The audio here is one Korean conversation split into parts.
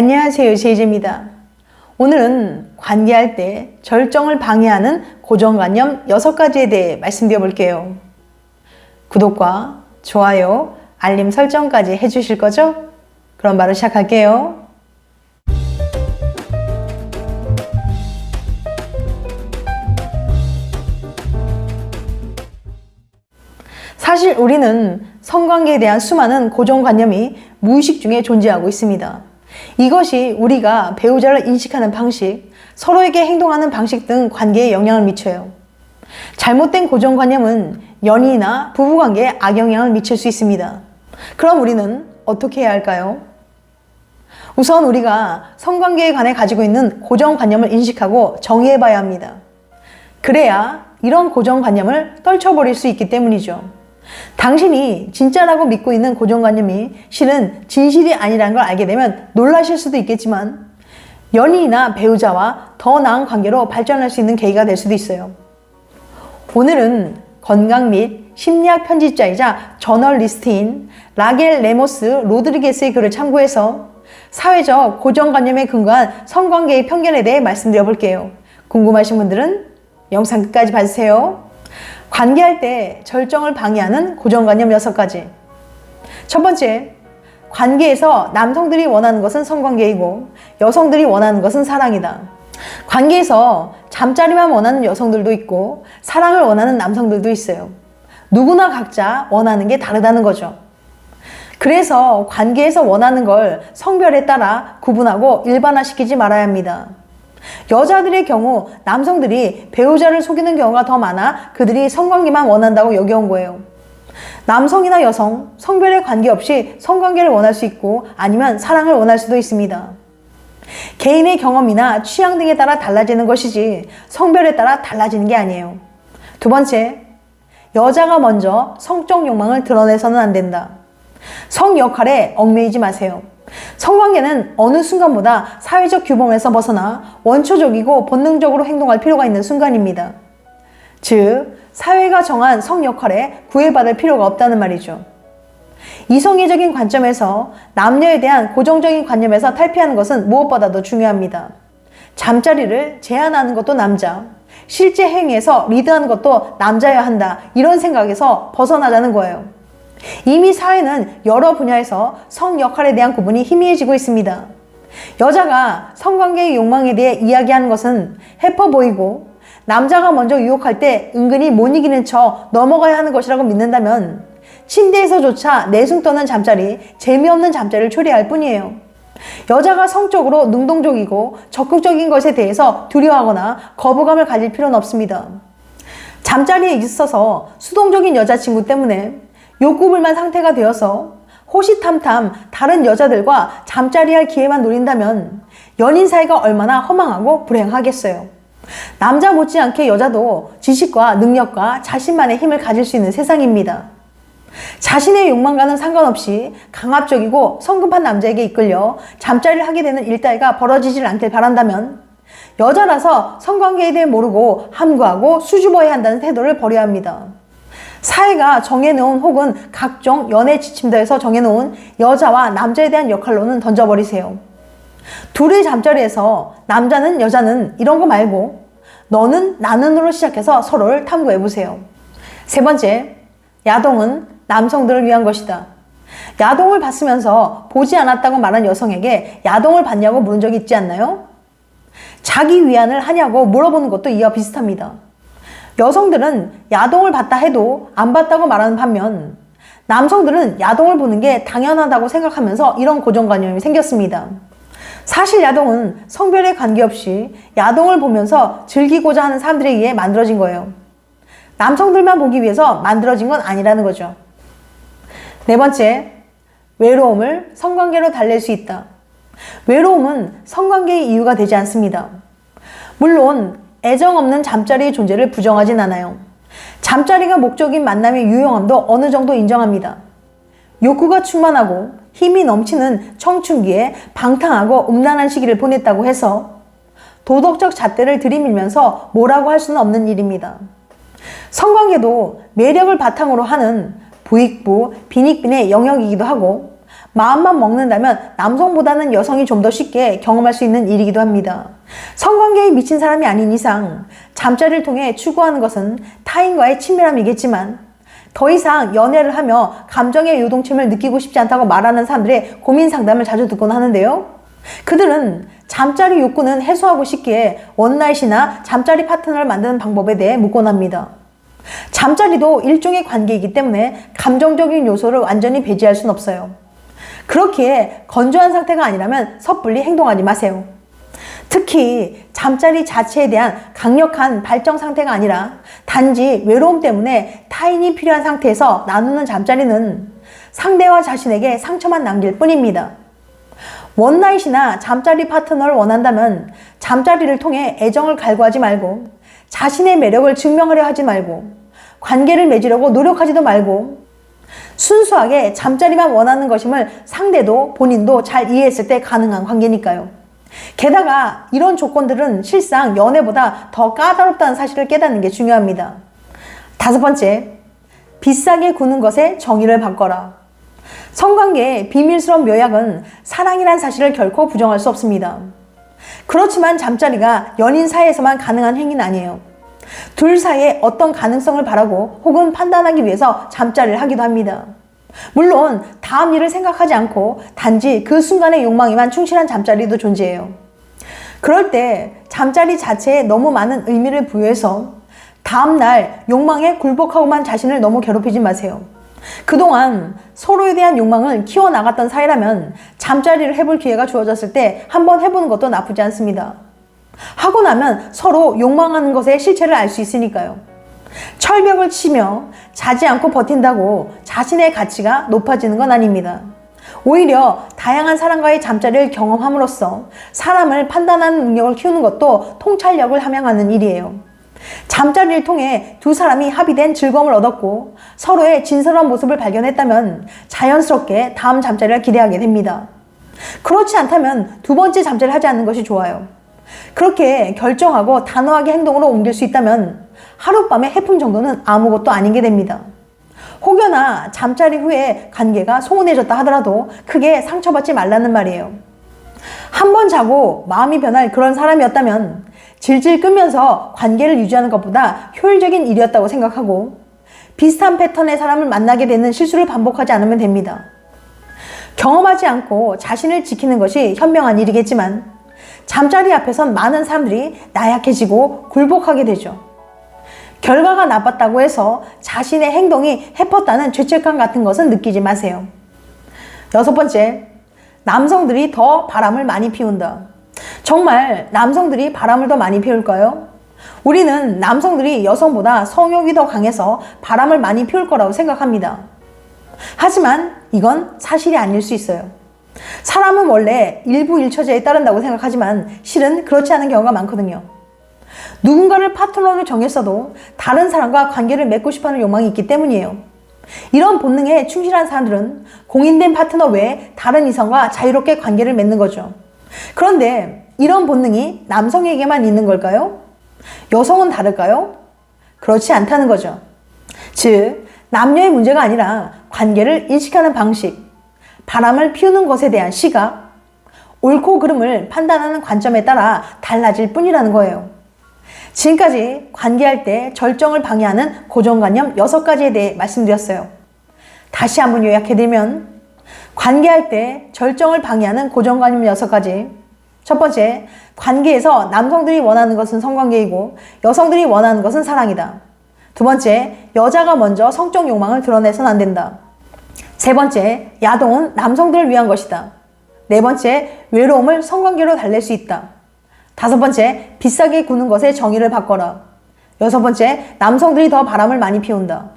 안녕하세요. 제이제입니다. 오늘은 관계할 때 절정을 방해하는 고정관념 6가지에 대해 말씀드려 볼게요. 구독과 좋아요, 알림 설정까지 해주실 거죠? 그럼 바로 시작할게요. 사실 우리는 성관계에 대한 수많은 고정관념이 무의식 중에 존재하고 있습니다. 이것이 우리가 배우자를 인식하는 방식, 서로에게 행동하는 방식 등 관계에 영향을 미쳐요. 잘못된 고정관념은 연인이나 부부관계에 악영향을 미칠 수 있습니다. 그럼 우리는 어떻게 해야 할까요? 우선 우리가 성관계에 관해 가지고 있는 고정관념을 인식하고 정의해 봐야 합니다. 그래야 이런 고정관념을 떨쳐버릴 수 있기 때문이죠. 당신이 진짜라고 믿고 있는 고정관념이 실은 진실이 아니라는 걸 알게 되면 놀라실 수도 있겠지만 연인이나 배우자와 더 나은 관계로 발전할 수 있는 계기가 될 수도 있어요. 오늘은 건강 및 심리학 편집자이자 저널리스트인 라겔 레모스 로드리게스의 글을 참고해서 사회적 고정관념에 근거한 성관계의 편견에 대해 말씀드려 볼게요. 궁금하신 분들은 영상 끝까지 봐주세요. 관계할 때 절정을 방해하는 고정관념 6가지. 첫 번째, 관계에서 남성들이 원하는 것은 성관계이고 여성들이 원하는 것은 사랑이다. 관계에서 잠자리만 원하는 여성들도 있고 사랑을 원하는 남성들도 있어요. 누구나 각자 원하는 게 다르다는 거죠. 그래서 관계에서 원하는 걸 성별에 따라 구분하고 일반화시키지 말아야 합니다. 여자들의 경우 남성들이 배우자를 속이는 경우가 더 많아 그들이 성관계만 원한다고 여겨온 거예요. 남성이나 여성, 성별에 관계없이 성관계를 원할 수 있고 아니면 사랑을 원할 수도 있습니다. 개인의 경험이나 취향 등에 따라 달라지는 것이지 성별에 따라 달라지는 게 아니에요. 두 번째, 여자가 먼저 성적 욕망을 드러내서는 안 된다. 성 역할에 얽매이지 마세요. 성관계는 어느 순간보다 사회적 규범에서 벗어나 원초적이고 본능적으로 행동할 필요가 있는 순간입니다. 즉, 사회가 정한 성 역할에 구애받을 필요가 없다는 말이죠. 이성애적인 관점에서 남녀에 대한 고정적인 관념에서 탈피하는 것은 무엇보다도 중요합니다. 잠자리를 제한하는 것도 남자, 실제 행위에서 리드하는 것도 남자여야 한다. 이런 생각에서 벗어나자는 거예요. 이미 사회는 여러 분야에서 성 역할에 대한 구분이 희미해지고 있습니다. 여자가 성관계의 욕망에 대해 이야기하는 것은 해퍼 보이고 남자가 먼저 유혹할 때 은근히 못 이기는 척 넘어가야 하는 것이라고 믿는다면 침대에서조차 내숭 떠는 잠자리, 재미없는 잠자리를 초래할 뿐이에요. 여자가 성적으로 능동적이고 적극적인 것에 대해서 두려워하거나 거부감을 가질 필요는 없습니다. 잠자리에 있어서 수동적인 여자친구 때문에 욕구불만 상태가 되어서 호시탐탐 다른 여자들과 잠자리할 기회만 노린다면 연인 사이가 얼마나 허망하고 불행하겠어요. 남자 못지않게 여자도 지식과 능력과 자신만의 힘을 가질 수 있는 세상입니다. 자신의 욕망과는 상관없이 강압적이고 성급한 남자에게 이끌려 잠자리를 하게 되는 일다이가 벌어지질 않길 바란다면 여자라서 성관계에 대해 모르고 함구하고 수줍어야 한다는 태도를 버려야 합니다. 사회가 정해놓은 혹은 각종 연애 지침서에서 정해놓은 여자와 남자에 대한 역할로는 던져버리세요. 둘의 잠자리에서 남자는 여자는 이런 거 말고 너는 나는으로 시작해서 서로를 탐구해보세요. 세 번째, 야동은 남성들을 위한 것이다. 야동을 봤으면서 보지 않았다고 말한 여성에게 야동을 봤냐고 물은 적이 있지 않나요? 자기 위안을 하냐고 물어보는 것도 이와 비슷합니다. 여성들은 야동을 봤다 해도 안 봤다고 말하는 반면 남성들은 야동을 보는 게 당연하다고 생각하면서 이런 고정관념이 생겼습니다. 사실 야동은 성별에 관계없이 야동을 보면서 즐기고자 하는 사람들에 의해 만들어진 거예요. 남성들만 보기 위해서 만들어진 건 아니라는 거죠. 네 번째, 외로움을 성관계로 달랠 수 있다. 외로움은 성관계의 이유가 되지 않습니다. 물론 애정 없는 잠자리의 존재를 부정하진 않아요. 잠자리가 목적인 만남의 유용함도 어느 정도 인정합니다. 욕구가 충만하고 힘이 넘치는 청춘기에 방탕하고 음란한 시기를 보냈다고 해서 도덕적 잣대를 들이밀면서 뭐라고 할 수는 없는 일입니다. 성관계도 매력을 바탕으로 하는 부익부, 빈익빈의 영역이기도 하고 마음만 먹는다면 남성보다는 여성이 좀 더 쉽게 경험할 수 있는 일이기도 합니다. 성관계에 미친 사람이 아닌 이상 잠자리를 통해 추구하는 것은 타인과의 친밀함이겠지만 더 이상 연애를 하며 감정의 요동침을 느끼고 싶지 않다고 말하는 사람들의 고민 상담을 자주 듣곤 하는데요. 그들은 잠자리 욕구는 해소하고 싶기에 원나잇이나 잠자리 파트너를 만드는 방법에 대해 묻곤 합니다. 잠자리도 일종의 관계이기 때문에 감정적인 요소를 완전히 배제할 순 없어요. 그렇기에 건조한 상태가 아니라면 섣불리 행동하지 마세요. 특히 잠자리 자체에 대한 강력한 발정 상태가 아니라 단지 외로움 때문에 타인이 필요한 상태에서 나누는 잠자리는 상대와 자신에게 상처만 남길 뿐입니다. 원나잇이나 잠자리 파트너를 원한다면 잠자리를 통해 애정을 갈구하지 말고 자신의 매력을 증명하려 하지 말고 관계를 맺으려고 노력하지도 말고 순수하게 잠자리만 원하는 것임을 상대도 본인도 잘 이해했을 때 가능한 관계니까요. 게다가 이런 조건들은 실상 연애보다 더 까다롭다는 사실을 깨닫는 게 중요합니다. 다섯 번째, 비싸게 구는 것에 정의를 바꿔라. 성관계의 비밀스러운 묘약은 사랑이란 사실을 결코 부정할 수 없습니다. 그렇지만 잠자리가 연인 사이에서만 가능한 행위는 아니에요. 둘 사이에 어떤 가능성을 바라고 혹은 판단하기 위해서 잠자리를 하기도 합니다. 물론 다음 일을 생각하지 않고 단지 그 순간의 욕망에만 충실한 잠자리도 존재해요. 그럴 때 잠자리 자체에 너무 많은 의미를 부여해서 다음날 욕망에 굴복하고만 자신을 너무 괴롭히지 마세요. 그동안 서로에 대한 욕망을 키워나갔던 사이라면 잠자리를 해볼 기회가 주어졌을 때 한번 해보는 것도 나쁘지 않습니다. 하고 나면 서로 욕망하는 것의 실체를 알 수 있으니까요. 철벽을 치며 자지 않고 버틴다고 자신의 가치가 높아지는 건 아닙니다. 오히려 다양한 사람과의 잠자리를 경험함으로써 사람을 판단하는 능력을 키우는 것도 통찰력을 함양하는 일이에요. 잠자리를 통해 두 사람이 합의된 즐거움을 얻었고 서로의 진솔한 모습을 발견했다면 자연스럽게 다음 잠자리를 기대하게 됩니다. 그렇지 않다면 두 번째 잠자리를 하지 않는 것이 좋아요. 그렇게 결정하고 단호하게 행동으로 옮길 수 있다면 하룻밤의 해품 정도는 아무것도 아닌 게 됩니다. 혹여나 잠자리 후에 관계가 소원해졌다 하더라도 크게 상처받지 말라는 말이에요. 한 번 자고 마음이 변할 그런 사람이었다면 질질 끄면서 관계를 유지하는 것보다 효율적인 일이었다고 생각하고 비슷한 패턴의 사람을 만나게 되는 실수를 반복하지 않으면 됩니다. 경험하지 않고 자신을 지키는 것이 현명한 일이겠지만 잠자리 앞에선 많은 사람들이 나약해지고 굴복하게 되죠. 결과가 나빴다고 해서 자신의 행동이 해펐다는 죄책감 같은 것은 느끼지 마세요. 여섯 번째, 남성들이 더 바람을 많이 피운다. 정말 남성들이 바람을 더 많이 피울까요? 우리는 남성들이 여성보다 성욕이 더 강해서 바람을 많이 피울 거라고 생각합니다. 하지만 이건 사실이 아닐 수 있어요. 사람은 원래 일부 일처제에 따른다고 생각하지만 실은 그렇지 않은 경우가 많거든요. 누군가를 파트너로 정했어도 다른 사람과 관계를 맺고 싶어 하는 욕망이 있기 때문이에요. 이런 본능에 충실한 사람들은 공인된 파트너 외에 다른 이성과 자유롭게 관계를 맺는 거죠. 그런데 이런 본능이 남성에게만 있는 걸까요? 여성은 다를까요? 그렇지 않다는 거죠. 즉, 남녀의 문제가 아니라 관계를 인식하는 방식, 바람을 피우는 것에 대한 시각, 옳고 그름을 판단하는 관점에 따라 달라질 뿐이라는 거예요. 지금까지 관계할 때 절정을 방해하는 고정관념 6가지에 대해 말씀드렸어요. 다시 한번 요약해드리면 관계할 때 절정을 방해하는 고정관념 6가지 첫 번째, 관계에서 남성들이 원하는 것은 성관계이고 여성들이 원하는 것은 사랑이다. 두 번째, 여자가 먼저 성적 욕망을 드러내선 안 된다. 세 번째, 야동은 남성들을 위한 것이다. 네 번째, 외로움을 성관계로 달랠 수 있다. 다섯 번째, 비싸게 구는 것에 정의를 바꿔라. 여섯 번째, 남성들이 더 바람을 많이 피운다.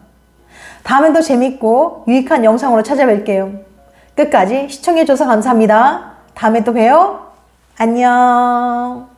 다음엔 더 재밌고 유익한 영상으로 찾아뵐게요. 끝까지 시청해줘서 감사합니다. 다음에 또 봬요. 안녕.